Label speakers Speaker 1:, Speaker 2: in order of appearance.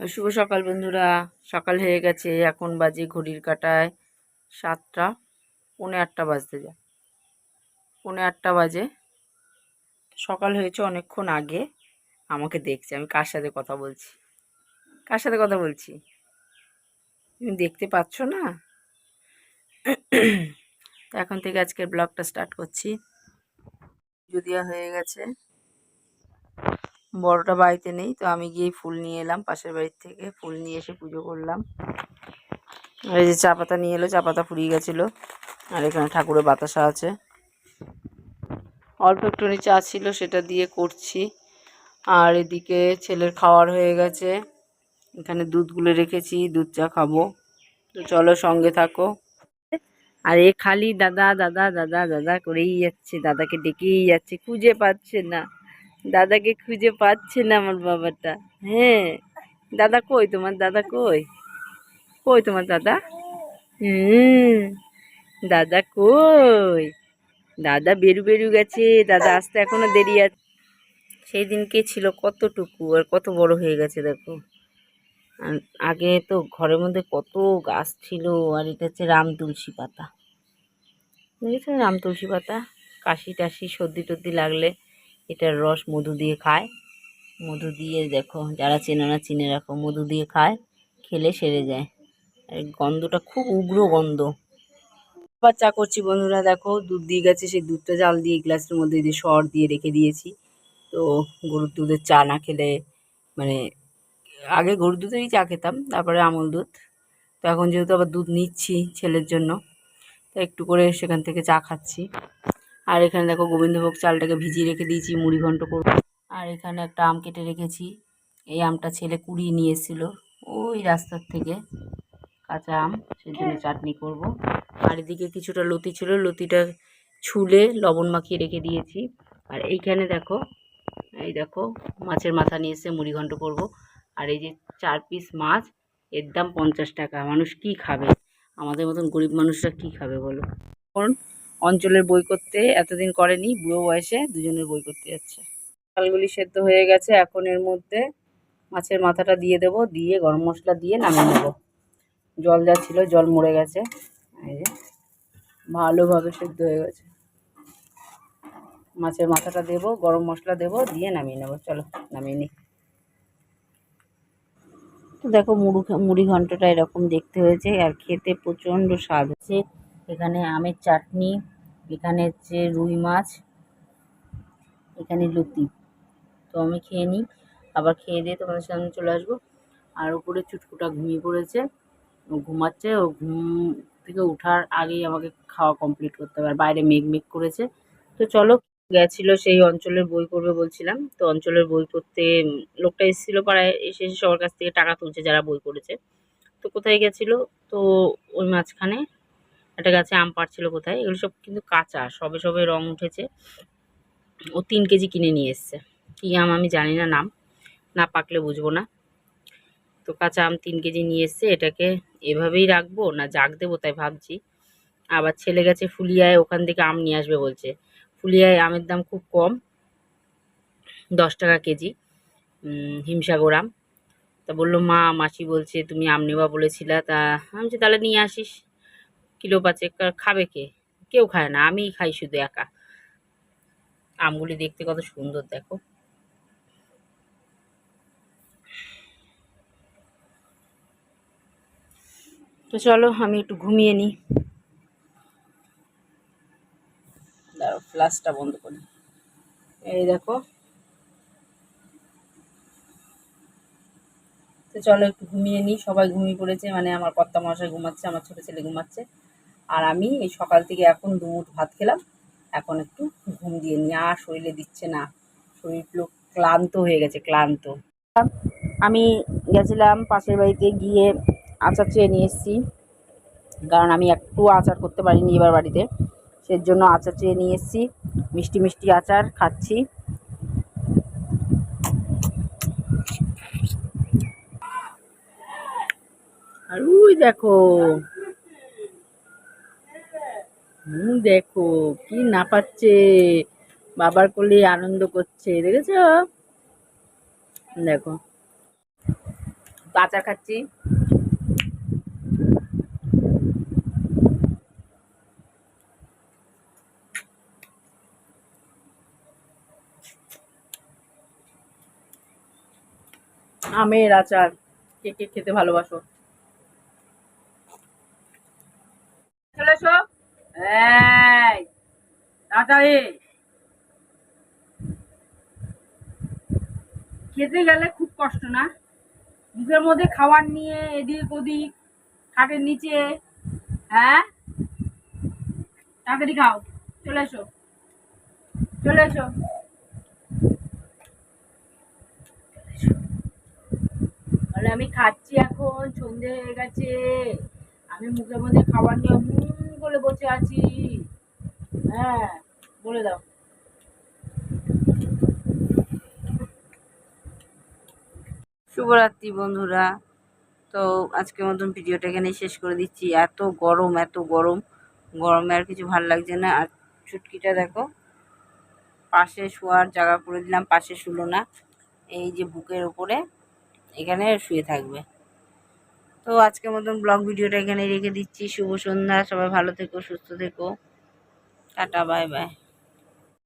Speaker 1: শুভ সকাল বন্ধুরা। সকাল হয়ে গেছে, এখন বাজে ঘড়ির কাটায় সাতটা, পৌনে আটটা বাজতে যায়। পৌনে আটটা বাজে। সকাল হয়েছে অনেকক্ষণ আগে। আমাকে দেখছে, আমি কার সাথে কথা বলছি? কার সাথে কথা বলছি? তুমি দেখতে পাচ্ছ না? এখন থেকে আজকের ব্লগটা স্টার্ট করছি। যদিয়া হয়ে গেছে। বড়টা বাড়িতে নেই, তো আমি গিয়ে ফুল নিয়ে এলাম, পাশের বাড়ির থেকে ফুল নিয়ে এসে পুজো করলাম। এই যে চা পাতা নিয়ে এলো, চা পাতা ফুরিয়ে গেছিল, আর এখানে ঠাকুরের বাতাসা আছে। অল্প একটুখানি চা ছিল, সেটা দিয়ে করছি। আর এদিকে ছেলের খাওয়ার হয়ে গেছে, এখানে দুধগুলো রেখেছি, দুধ চা খাব। তো চলো সঙ্গে থাকো। আর এ খালি দাদা দাদা দাদা দাদা করেই যাচ্ছে, দাদাকে ডেকেই যাচ্ছে, খুঁজে পাচ্ছে না। দাদাকে খুঁজে পাচ্ছে না আমার বাবাটা। হ্যাঁ দাদা কই তোমার? দাদা কই? কই তোমার দাদা? হুম, দাদা কই? দাদা বেরু বেরু গেছে। দাদা আসতে এখনও দেরি আছে সেই দিনকে ছিল কতটুকু আর কত বড় হয়ে গেছে দেখো। আগে তো ঘরের মধ্যে কত গাছ ছিল আর এটা হচ্ছে রাম তুলসী পাতা। দেখেছ রাম তুলসী পাতা, কাশি টাশি, সর্দি টর্দি লাগলে এটার রস মধু দিয়ে খায়। মধু দিয়ে দেখো, যারা চেনে না চিনে রাখো, মধু দিয়ে খায়, খেলে সেরে যায়। আর গন্ধটা খুব উগ্র গন্ধ। আবার চা করছি বন্ধুরা, দেখো, দুধ দিয়ে গেছে, সেই দুধটা জাল দিয়ে গ্লাসের মধ্যে দিয়ে সর দিয়ে রেখে দিয়েছি। তো গরুর দুধের চা না খেলে মানে আগে গরুর দুধেরই চা খেতাম, তারপরে আমল দুধ। তো এখন যেহেতু আবার দুধ নিচ্ছি ছেলের জন্য, তো একটু করে সেখান থেকে চা খাচ্ছি। আর এখানে দেখো গোবিন্দভোগ চালটাকে ভিজিয়ে রেখে দিয়েছি, মুড়ি ঘন্ট করব। আর এখানে একটা আম কেটে রেখেছি। এই আমটা ছেলে কুড়িয়ে নিয়ে এসেছিল। ওই রাস্তার থেকে কাঁচা আম সেই জন্য চাটনি করব। আর এদিকে কিছুটা লতি ছিল, লতিটা ছুলে লবণ মাখিয়ে রেখে দিয়েছি। আর এইখানে দেখো, এই দেখো মাছের মাথা নিয়ে এসে মুড়ি ঘন্ট করব। আর এই যে চার পিস মাছ, এর দাম পঞ্চাশ টাকা। মানুষ কি খাবে? আমাদের মতন গরিব মানুষরা কি খাবে বলো? অঞ্চলের বই করতে এতদিন করেনি, বুড়ো বয়সে দুজনের বই করতে যাচ্ছে। চালগুলি সেদ্ধ হয়ে গেছে, এখন এর মধ্যে মাছের মাথাটা দিয়ে দেব, দিয়ে গরম মশলা দিয়ে নামিয়ে নেব। জল যা ছিল, জল মরে গেছে। ভালোভাবে সেদ্ধ হয়ে গেছে। মাছের মাথাটা দেব, গরম মশলা দেব, দিয়ে নামিয়ে নেব। চলো, নামিয়ে নিই। তো দেখো, মুড়ি মুড়ি ঘন্টটা এরকম দেখতে হয়েছে, আর খেতে প্রচণ্ড স্বাদ হচ্ছে। এখানে আমের চাটনি এখানে হচ্ছে রুই মাছ, এখানে লুতি। তো আমি খেয়ে নিই, আবার খেয়ে দিয়ে তোমাদের সামনে চলে আসব। আর উপরে চুটকুটা ঘুমিয়ে পড়েছে, ও ঘুমাচ্ছে, ও ঘুম থেকে ওঠার আগেই আমাকে খাওয়া কমপ্লিট করতে হবে। আর বাইরে মেঘ মেঘ করেছে। তো চলো, গেছিল সেই অঞ্চলের বই করবে বলছিলাম। তো অঞ্চলের বই করতে লোকটা এসেছিল পাড়ায়, এসে এসে সবার কাছ থেকে টাকা তুলছে যারা বই করেছে তো কোথায় গেছিল? তো ওই মাঝখানে একটা গাছে আম পাড়ছিল কোথায় এগুলো সব কিন্তু কাঁচা, সবে সবে রং উঠেছে। ও তিন কেজি কিনে নিয়ে এসছে। কী আম আমি জানি না নাম, না পাকলে বুঝব না। তো কাঁচা আম তিন কেজি নিয়ে এসছে, এটাকে এভাবেই রাখব? না জাগ দেবো তাই ভাবছি। আবার ছেলে গেছে ফুলিয়ায়, ওখান থেকে আম নিয়ে আসবে বলছে। ফুলিয়ায় আমের দাম খুব কম, দশ টাকা কেজি হিমসাগর আম। তা বলল, মা, মাসি বলছে তুমি আম নেবা বলেছিলা, তা আমি তাহলে নিয়ে আসিস। কিলো পাঁচেক খাবে কে? কেউ খায় না, আমিই খাই শুধু একা। আমগুলি দেখতে কত সুন্দর, দেখো। তো চলো, আমি একটু ঘুমিয়ে নিই। ফ্লাশটা বন্ধ করি। এই দেখো। তো চলো, একটু ঘুমিয়ে নিই। সবাই ঘুমিয়ে পড়েছে মানে আমার কর্তা মশাই ঘুমাচ্ছে, আমার ছোটো ছেলে ঘুমাচ্ছে। আর আমি এই সকাল থেকে এখন দুমুঠ ভাত খেলাম। এখন একটু ঘুম দিয়ে নিই আর শরীরে দিচ্ছে না। শরীর ক্লান্ত হয়ে গেছে, ক্লান্ত। আমি গেছিলাম পাশের বাড়িতে গিয়ে আচার চেয়ে নিয়ে এসেছি। কারণ আমি একটু আচার করতে পারিনি এবার বাড়িতে। সেই জন্য আচার চেয়ে নিয়ে এসেছি। মিষ্টি মিষ্টি আচার খাচ্ছি। আর ওই দেখো হুম, দেখো, কি না পাচ্ছে। বাবার কোলে আনন্দ করছে, দেখেছ? দেখো। আচার খাচ্ছি। আমের আচার, কে কে খেতে ভালোবাসো চলে এসো এই তাড়াতাড়ি খেতে গেলে খুব কষ্ট না? মুখের মধ্যে নিয়ে এদিক ওদিক, খাটের নিচে হ্যাঁ? তাড়াতাড়ি খাও, চলে এসো চলে এসো। তাহলে আমি খাচ্ছি এখন, সন্ধে হয়ে গেছে। আমি মুখের মধ্যে খাবার নিয়ে করে বসে আছি। হ্যাঁ। বলে দাও। শুভরাত্রি বন্ধুরা। তো আজকের মতন ভিডিওটা এখানেই শেষ করে দিচ্ছি। এত গরম এত গরম। গরমে আর কিছু ভালো লাগছে না। আর চুটকিটা দেখো, পাশে শোয়ার জায়গা করে দিলাম, পাশে শুলো না। এই যে বুকের ওপরে, এখানে শুয়ে থাকবে। তো আজকের মতন ব্লগ ভিডিওটা এখানে রেখে দিচ্ছি। শুভ সন্ধ্যা, সবাই ভালো থেকো, সুস্থ থেকো। টাটা, বাই বাই।